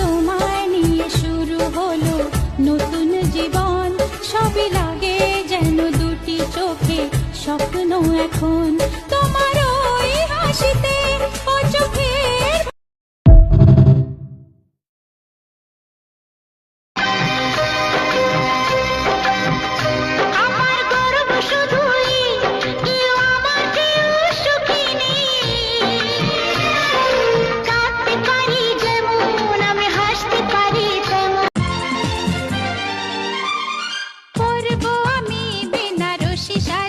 তোমায় নিয়ে শুরু হলো নতুন জীবন। সবই লাগে যেন দুটি চোখে, স্বপ্ন এখন তোমার ওই হাসিতে ও চোখে Yeah.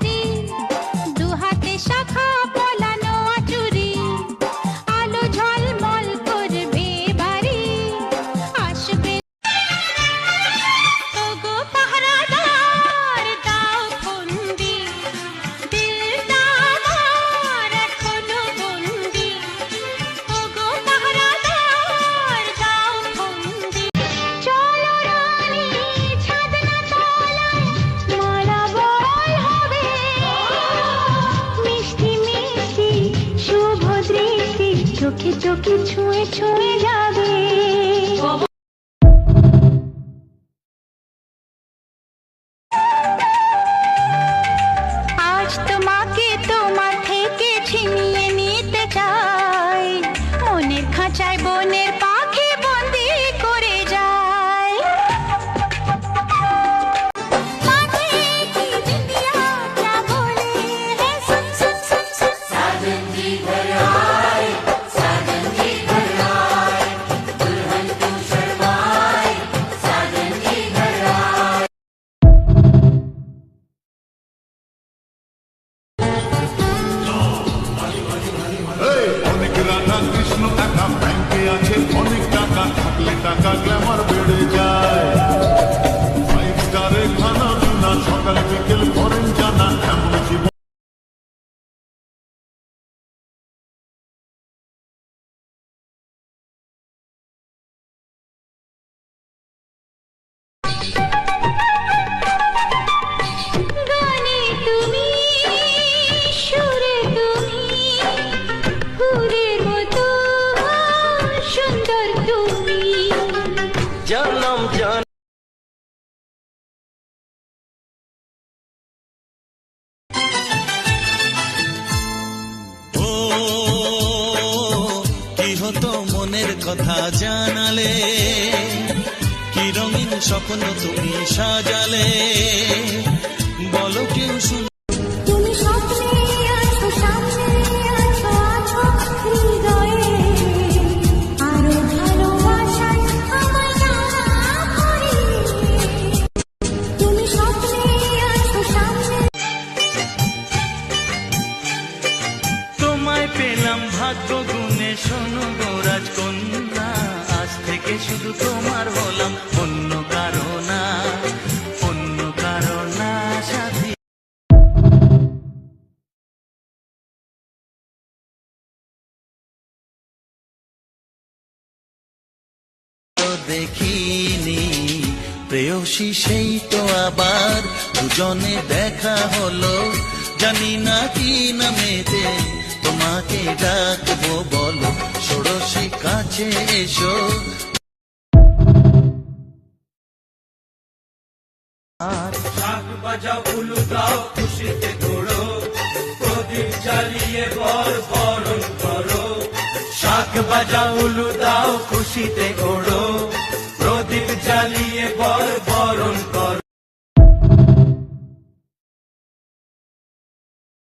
চোখে ছুঁয়ে ছুঁয়ে যাবে। অনেক রাধা কৃষ্ণ একা ব্যাংকে আছে অনেক টাকা থাকলে টাকা গ্ল্যামার হতো মনের কথা জানালে কি রঙিন স্বপ্ন তুমি সাজালে। শোনো গোরাজ কন্যা আজ থেকে শুধু তোমার হলাম অন্য কারও না অন্য কারও না সাথী দেখিনি, প্রেয়সী সেই তো আবার, দুজনে দেখা হলো, জানি না কি নামেতে। তোমাকে ডাকবো বলো, ষোড়শী কাছে এসো। শাক বাজাও উলু দাও, খুশিতে ঘোড়ো প্রদীপ জ্বালিয়ে বর বরণ করো। শাক বাজাও উলু দাও, খুশিতে ঘোড়ো প্রদীপ জ্বালিয়ে বর বরণ করো।